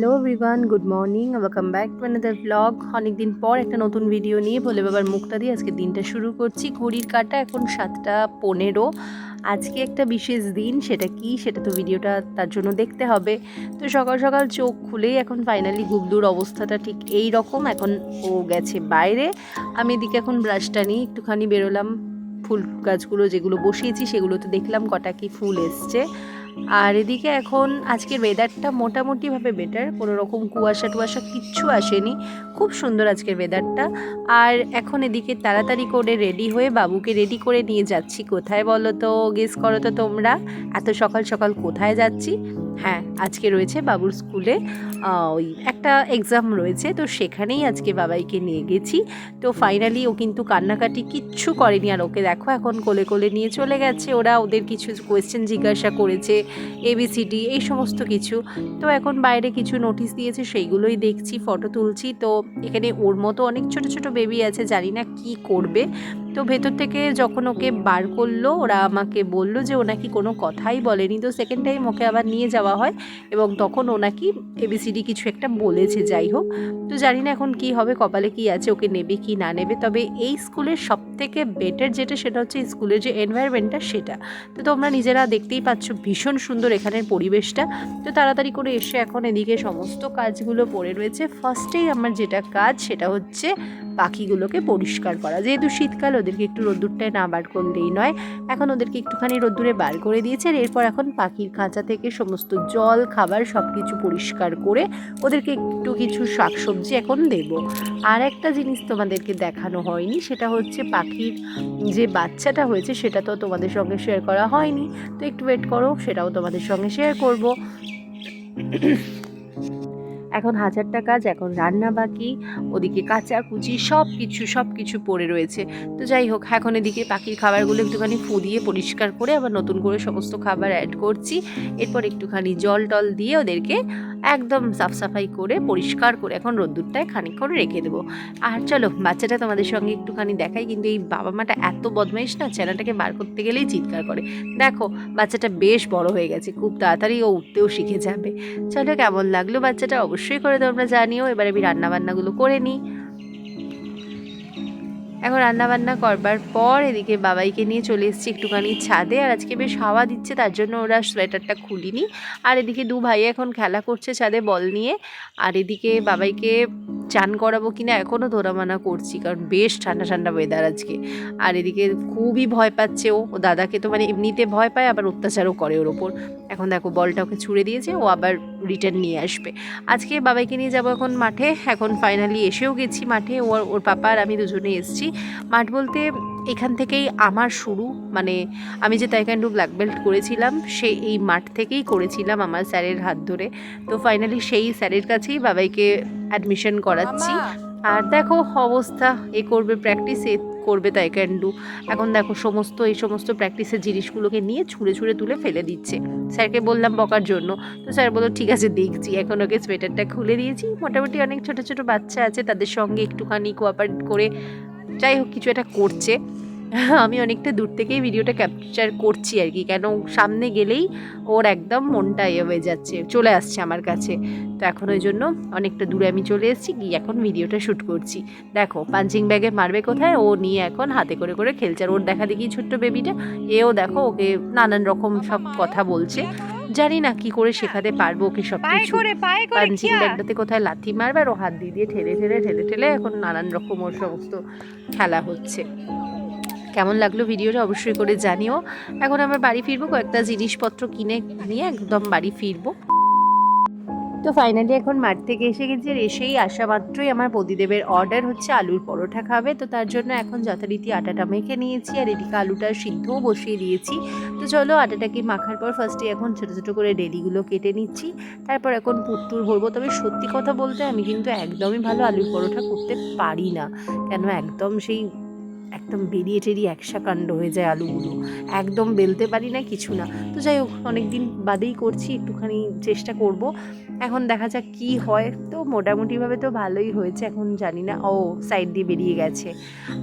Hello everyone good morning welcome back to another blog অনেকদিন পর একটা নতুন ভিডিও নিয়ে ভোলে বাবার মুখটা দিয়ে আজকে দিনটা শুরু করছি। ঘড়ির কাটা এখন সাতটা পনেরো। আজকে একটা বিশেষ দিন। সেটা কি? সেটা তো ভিডিওটা তার জন্য দেখতে হবে। তো সকাল সকাল চোখ খুলেই এখন ফাইনালি গুবলুর অবস্থাটা ঠিক এই রকম এখন ও গেছে বাইরে। আমি এদিকে এখন ব্রাশটা নিয়ে একটুখানি বেরোলাম। ফুল গাছগুলো যেগুলো বসিয়েছি সেগুলোতে দেখলাম কটা কি ফুল এসছে। আর এদিকে এখন আজকের ওয়েদারটা মোটামুটিভাবে বেটার কোনো রকম কুয়াশা টুয়াশা কিচ্ছু আসেনি। খুব সুন্দর আজকের ওয়েদারটা আর এখন এদিকে তাড়াতাড়ি করে রেডি হয়ে বাবুকে রেডি করে নিয়ে যাচ্ছি। কোথায় বলো তো গেস করো তো তোমরা। এত সকাল সকাল কোথায় যাচ্ছি? হ্যাঁ আজকে রয়েছে বাবুর স্কুলে ওই একটা এক্সাম রয়েছে, তো সেখানেই আজকে বাবাইকে নিয়ে গেছি। তো ফাইনালি ও কিন্তু কান্নাকাটি কিচ্ছু করেনি, আর ওকে দেখো এখন কোলে কোলে নিয়ে চলে গেছে। ওরা ওদের কিছু কোয়েশ্চেন জিজ্ঞাসা করেছে এবিসিডি এই সমস্ত কিছু। তো এখন বাইরে কিছু নোটিশ দিয়েছে, সেইগুলোই দেখছি ফটো তুলছি। তো এখানে ওর মতো অনেক ছোট ছোট বেবি আছে, জানি না কি করবে। তো ভেতর থেকে যখন ওকে বার করল, ওরা আমাকে বলল যে ও নাকি কোনো কথাই বলেনি। তো সেকেন্ড টাইম ওকে আবার নিয়ে যাওয়া হয় এবং তখন ও নাকি এবিসিডি কিছু একটা বলেছে, যাই হোক। তো জানি না এখন কি হবে, কপালে কি আছে, ওকে নেবে কি না নেবে। তবে এই স্কুলের সব থেকে বেটার যেটা, সেটা হচ্ছে স্কুলের যে এনভায়রনমেন্টটা সেটা। তো তোমরা নিজেরা দেখতেই পাচ্ছ ভীষণ সুন্দর এখানের পরিবেশটা। তো তাড়াতাড়ি করে এসে এখন এদিকে সমস্ত কাজগুলো পড়ে রয়েছে। ফার্স্টেই আমার যেটা কাজ, সেটা হচ্ছে পাখিগুলোকে পরিষ্কার করা। যেহেতু শীতকাল, ওদেরকে একটু রোদ্দুরটায় না বার করলেই নয়। এখন ওদেরকে একটুখানি রোদ্দুরে বার করে দিয়েছে আর এরপর এখন পাখির খাঁচা থেকে সমস্ত জল, খাবার সব কিছু পরিষ্কার করে ওদেরকে একটু কিছু শাকসবজি এখন দেব। আর একটা জিনিস তোমাদেরকে দেখানো হয়নি, সেটা হচ্ছে পাখির যে বাচ্চাটা হয়েছে, সেটা তো তোমাদের সঙ্গে শেয়ার করা হয়নি। তো একটু ওয়েট করো, সেটাও তোমাদের সঙ্গে শেয়ার করব। এখন হাজারটা কাজ, এখন রান্না বাকি, ওদিকে কাঁচা কুচি সব কিছু সব কিছু পড়ে রয়েছে। তো যাই হোক, এখন এদিকে পাখির খাবারগুলো একটুখানি ফুদিয়ে পরিষ্কার করে আবার নতুন করে সমস্ত খাবার অ্যাড করছি। এরপর একটুখানি জল টল দিয়ে ওদেরকে একদম সাফ সাফাই করে, পরিষ্কার করে এখন রোদ্দুরটায় খানিক্ষণ রেখে দেবো। আর চলো, বাচ্চাটা তোমাদের সঙ্গে একটুখানি দেখাই, কিন্তু এই বাবা মাটা এত বদমাইশ না চেনাটাকে বার করতে গেলেই চিৎকার করে। দেখো, বাচ্চাটা বেশ বড় হয়ে গেছে, খুব তাড়াতাড়ি ও উঠতেও শিখে যাবে। চলো, কেমন লাগল বাচ্চাটা অবশ্যই করে তোমরা জানিও। এবার আমি রান্নাবান্নাগুলো করে নিই। এখন রান্নাবান্না করবার পর এদিকে বাবাইকে নিয়ে চলে এসেছি একটুখানি ছাদে। আর আজকে বেশ হাওয়া দিচ্ছে, তার জন্য ওরা সোয়েটারটা খুলিনি। আর এদিকে দু ভাই এখন খেলা করছে ছাদে বল নিয়ে। আর এদিকে বাবাইকে চান করাবো কিনা এখনও ধরামানা করছি, কারণ বেশ ঠান্ডা ঠান্ডা ওয়েদার আজকে। আর এদিকে খুবই ভয় পাচ্ছে ও। ও দাদাকে তো মানে এমনিতে ভয় পায়, আবার অত্যাচারও করে ওর ওপর। এখন দেখো বলটা ওকে ছুড়ে দিয়েছে, ও আবার রিটার্ন নিয়ে আসবে। আজকে বাবাইকে নিয়ে যাব এখন মাঠে, এখন ফাইনালি এসেও গেছি মাঠে ওর ওর পাপার আমি দুজনে এসেছি। মাঠ বলতে এখান থেকেই আমার শুরু মানে আমি যে তাইকান্ডু ব্ল্যাক বেল্ট করেছিলাম, সে এই মাঠ থেকেই করেছিলাম আমার স্যারের হাত ধরে। তো ফাইনালি সেই স্যারের কাছেই বাবাইকে অ্যাডমিশন করাচ্ছি। আর দেখো অবস্থা, এ করবে প্র্যাকটিস এ করবে তাই ক্যান ডু এখন দেখো সমস্ত, এই সমস্ত প্র্যাকটিসের জিনিসগুলোকে নিয়ে ছুঁড়ে ছুঁড়ে তুলে ফেলে দিচ্ছে। স্যারকে বললাম বকার জন্য। তো স্যার বলল, ঠিক আছে, দেখছি। এখন ওকে সোয়েটারটা খুলে দিয়েছি। মোটামুটি অনেক ছোটো ছোটো বাচ্চা আছে, তাদের সঙ্গে একটুখানি কোঅপারেট করে যাই হোক, কিছু একটা করছে। আমি অনেকটা দূর থেকেই ভিডিওটা ক্যাপচার করছি আর কি। কেন সামনে গেলেই ওর একদম মনটা ইয়ে হয়ে যাচ্ছে চলে আসছে আমার কাছে। তো এখন ওই জন্য অনেকটা দূরে আমি চলে এসেছি গিয়ে এখন ভিডিওটা শ্যুট করছি। দেখো পাঞ্চিং ব্যাগে মারবে কোথায়? ও নিয়ে এখন হাতে করে করে খেলছে। আর ওর দেখা দেখি ছোট্ট বেবিটা এও দেখো ওকে নানান রকম সব কথা বলছে। জানি না কি করে শেখাতে পারব ওকে সব কিছু। করে পাঞ্চিং ব্যাগটাতে কোথায় লাথি মারবে? আর ও হাত দিয়ে দিয়ে ঠেলে ঠেলে ঠেলে ঠেলে এখন নানান রকম ওর সমস্ত খেলা হচ্ছে। কেমন লাগল ভিডিওটা অবশ্যই করে জানিও। এখন আমরা বাড়ি ফিরবো, কয়েকটা জিনিসপত্র কিনে নিয়ে একদম বাড়ি ফিরবো। তো ফাইনালি এখন মাঠ থেকে এসে গেছি এসেই আসা মাত্রই আমার প্রদীদেবের অর্ডার হচ্ছে আলুর পরোটা খাবে। তো তার জন্য এখন যথারীতি আটাটা মেখে নিয়েছি আর এদিকে আলুটা সিদ্ধও বসিয়ে দিয়েছি। তো চলো আটাটাকে মাখার পর ফার্স্টে এখন ছোটো ছোটো করে ডেলিগুলো কেটে নিচ্ছি। তারপর এখন পুট্টুর ভরবো। তবে সত্যি কথা বলতে আমি কিন্তু একদমই ভালো আলুর পরোটা করতে পারি না। কেন একদম সেই একদম বেরিয়ে টেরিয়ে একসা কাণ্ড হয়ে যায় আলুগুলো। একদম বেলতে পারি না, কিছু না। তো যাই হোক অনেক দিন বাদেই করছি, একটুখানি চেষ্টা করব। এখন দেখা যাক কি হয়। তো মোটামুটিভাবে তো ভালোই হয়েছে, এখন জানি না। ও সাইড দিয়ে বেরিয়ে গেছে।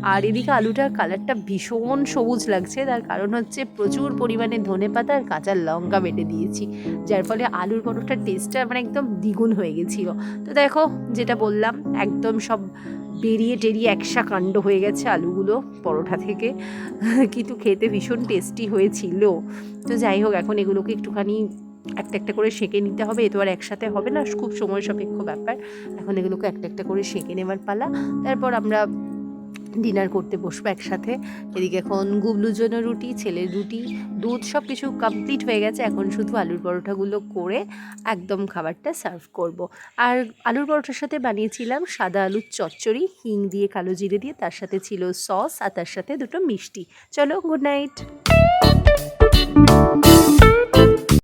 আর এদিকে আলুটার কালারটা ভীষণ সবুজ লাগছে। তার কারণ হচ্ছে প্রচুর পরিমাণে ধনে পাতা আর কাঁচা লঙ্কা বেটে দিয়েছি। যার ফলে আলুর পরোটার টেস্টটা মানে একদম দ্বিগুণ হয়ে গেছিল। তো দেখো, যেটা বললাম, একদম সব বেরিয়ে টেরিয়ে একসা কাণ্ড হয়ে গেছে আলুগুলো, পরোটা থেকে। কিন্তু খেতে ভীষণ টেস্টি হয়েছিল। তো যাই হোক, এখন এগুলোকে একটুখানি একটা একটা করে সেঁকে নিতে হবে। এ তো আর একসাথে হবে না, খুব সময় সাপেক্ষ ব্যাপার। এখন এগুলোকে একটা একটা করে সেঁকে নেওয়ার পালা। তারপর আমরা ডিনার করতে বসবো একসাথে। এদিকে এখন গুবলুর জন্য রুটি, ছেলের রুটি, দুধ সব কিছু কমপ্লিট হয়ে গেছে। এখন শুধু আলুর পরোঠাগুলো করে একদম খাবারটা সার্ভ করব। আর আলুর পরোটার সাথে বানিয়েছিলাম সাদা আলুর চচ্চড়ি, হিং দিয়ে কালো জিরে দিয়ে, তার সাথে ছিল সস আর তার সাথে দুটো মিষ্টি। চলো গুড নাইট